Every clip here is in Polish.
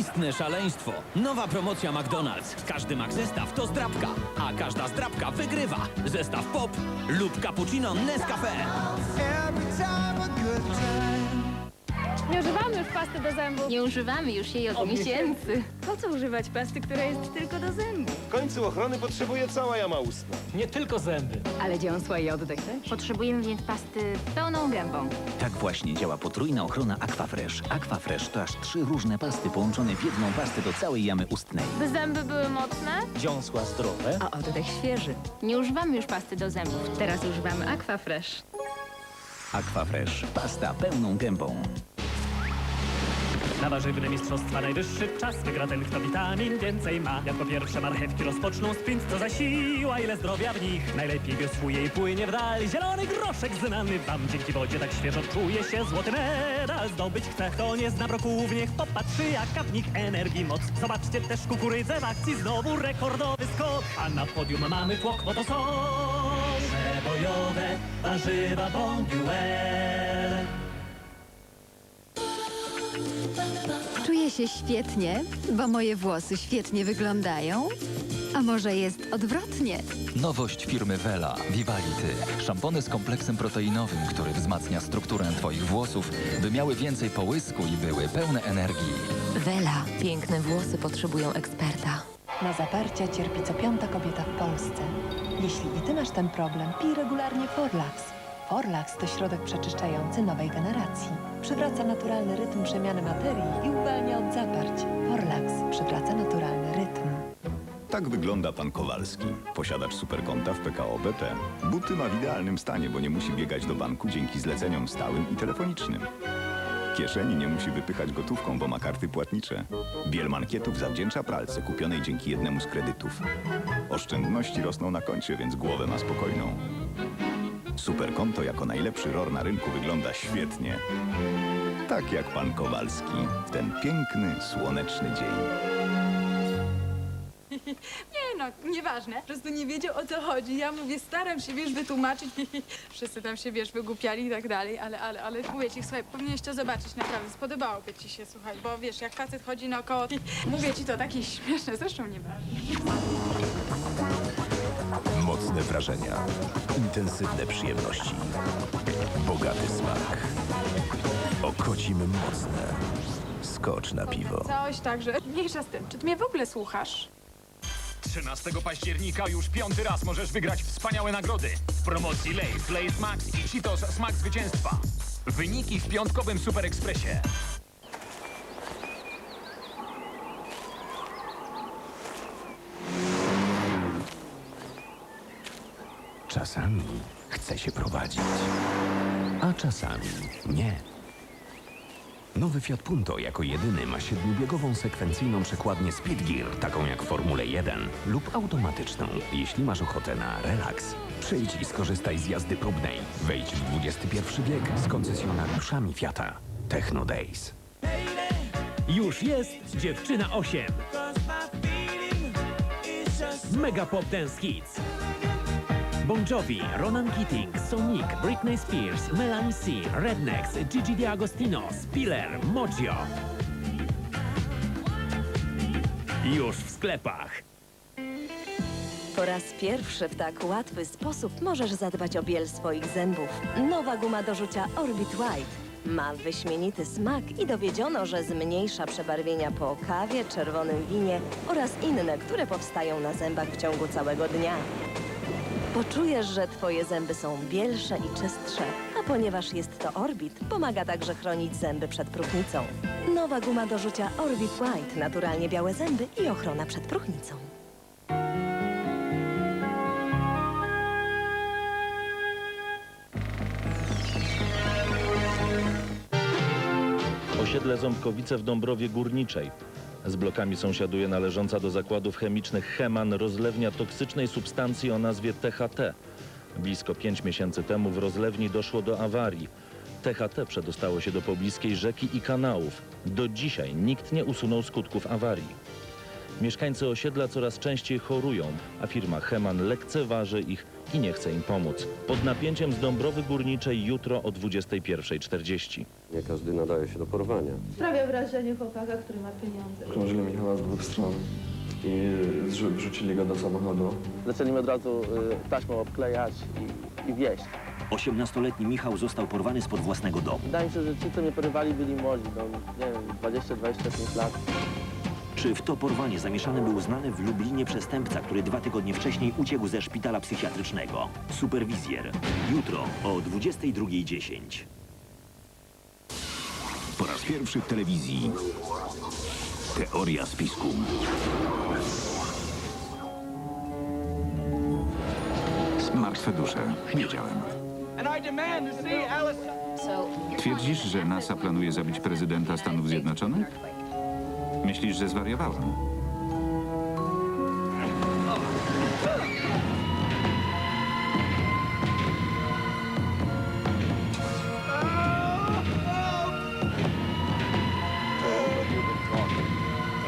Istne szaleństwo. Nowa promocja McDonald's. Każdy mak zestaw to zdrabka, a każda zdrabka wygrywa. Zestaw pop lub cappuccino Nescafe. Every time a good time. Nie używamy już pasty do zębów. Nie używamy już jej od miesięcy. Po co używać pasty, która jest tylko do zębów? W końcu ochrony potrzebuje cała jama ustna. Nie tylko zęby. Ale dziąsła i oddech też. Potrzebujemy więc pasty pełną gębą. Tak właśnie działa potrójna ochrona Aquafresh. Aquafresh to aż trzy różne pasty połączone w jedną pastę do całej jamy ustnej. By zęby były mocne? Dziąsła zdrowe. A oddech świeży. Nie używamy już pasty do zębów. Teraz używamy Aquafresh. Aquafresh. Pasta pełną gębą. Na warzywne mistrzostwa najwyższy czas wygra ten, kto witamin więcej ma. Jak po pierwsze marchewki rozpoczną sprint, co za siła, ile zdrowia w nich. Najlepiej wiosłuje i płynie w dal. Zielony groszek znany wam, dzięki wodzie tak świeżo czuje się. Złoty medal zdobyć chce. Kto nie zna brokułów, niech popatrzy, jaka w nich energii moc. Zobaczcie też kukurydzę w akcji, znowu rekordowy skok. A na podium mamy tłok, bo to są przebojowe warzywa Bonduelle. Czuję się świetnie, bo moje włosy świetnie wyglądają. A może jest odwrotnie? Nowość firmy Vela Vivality. Szampony z kompleksem proteinowym, który wzmacnia strukturę Twoich włosów, by miały więcej połysku i były pełne energii. Wela. Piękne włosy potrzebują eksperta. Na zaparcia cierpi co piąta kobieta w Polsce. Jeśli i ty masz ten problem, pij regularnie Forlax. Forlax to środek przeczyszczający nowej generacji. Przywraca naturalny rytm przemiany materii i uwalnia od zaparć. Forlax przywraca naturalny rytm. Tak wygląda pan Kowalski, posiadacz superkonta w PKO BP. Buty ma w idealnym stanie, bo nie musi biegać do banku dzięki zleceniom stałym i telefonicznym. Kieszeni nie musi wypychać gotówką, bo ma karty płatnicze. Biel mankietów zawdzięcza pralce kupionej dzięki jednemu z kredytów. Oszczędności rosną na koncie, więc głowę ma spokojną. Superkonto jako najlepszy ROR na rynku wygląda świetnie. Tak jak pan Kowalski w ten piękny, słoneczny dzień. Nie no, nieważne. Po prostu nie wiedział o co chodzi. Ja mówię, staram się, wiesz, wytłumaczyć. Wszyscy tam się, wiesz, wygłupiali i tak dalej, ale, ale, ale mówię ci, słuchaj, powinieneś to zobaczyć, naprawdę. Spodobałoby ci się, słuchaj, bo wiesz, jak facet chodzi naokoło, mówię ci to takie śmieszne, zresztą nieważne. Mocne wrażenia, intensywne przyjemności, bogaty smak. Okocim mocne. Skocz na piwo. Coś także, mniejsza z tym. Czy ty mnie w ogóle słuchasz? 13 października już piąty raz możesz wygrać wspaniałe nagrody. W promocji Lays, Lays Max i Cheetos Smak Zwycięstwa. Wyniki w piątkowym Super Czasami chce się prowadzić, a czasami nie. Nowy Fiat Punto jako jedyny ma siedmiobiegową sekwencyjną przekładnię Speed Gear, taką jak w Formule 1, lub automatyczną, jeśli masz ochotę na relaks. Przyjdź i skorzystaj z jazdy próbnej. Wejdź w XXI wiek z koncesjonariuszami Fiata. Techno Days. Już jest dziewczyna 8. Mega Pop Dance Hits. Bon Jovi, Ronan Keating, Sonic, Britney Spears, Melanie C, Rednex, Gigi D'Agostino, Spiller, Mojo. Już w sklepach. Po raz pierwszy w tak łatwy sposób możesz zadbać o biel swoich zębów. Nowa guma do rzucia Orbit White. Ma wyśmienity smak i dowiedziono, że zmniejsza przebarwienia po kawie, czerwonym winie oraz inne, które powstają na zębach w ciągu całego dnia. Poczujesz, że twoje zęby są bielsze i czystsze, a ponieważ jest to Orbit, pomaga także chronić zęby przed próchnicą. Nowa guma do rzucia Orbit White, naturalnie białe zęby i ochrona przed próchnicą. Osiedle Ząbkowice w Dąbrowie Górniczej. Z blokami sąsiaduje należąca do zakładów chemicznych Heman rozlewnia toksycznej substancji o nazwie THT. Blisko pięć miesięcy temu w rozlewni doszło do awarii. THT przedostało się do pobliskiej rzeki i kanałów. Do dzisiaj nikt nie usunął skutków awarii. Mieszkańcy osiedla coraz częściej chorują, a firma Heman lekceważy ich i nie chce im pomóc. Pod napięciem z Dąbrowy Górniczej jutro o 21.40. Nie każdy nadaje się do porwania. Sprawia wrażenie chłopaka, który ma pieniądze. Krążyli Michała z dwóch stron i zrzu- wrzucili go do samochodu. Zaczęli od razu y, taśmą obklejać i, i wieść. 18-letni Michał został porwany spod własnego domu. Wydaje mi się, że ci, co mnie porywali, byli młodzi, no, nie wiem, 20-25 lat. Czy w to porwanie zamieszany był znany w Lublinie przestępca, który dwa tygodnie wcześniej uciekł ze szpitala psychiatrycznego? Superwizjer. Jutro o 22.10. Po raz pierwszy w telewizji. Teoria spisku. Martwe dusze. Wiedziałem. Twierdzisz, że NASA planuje zabić prezydenta Stanów Zjednoczonych? Myślisz, że zwariowałem?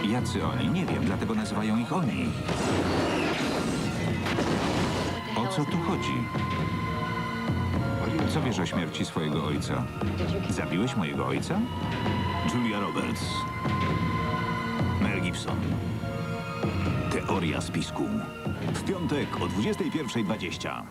Jacy oni? Nie wiem, dlatego nazywają ich oni. O co tu chodzi? Co wiesz o śmierci swojego ojca? Zabiłeś mojego ojca? Julia Roberts. Gibson. Teoria spisku. W piątek o 21.20.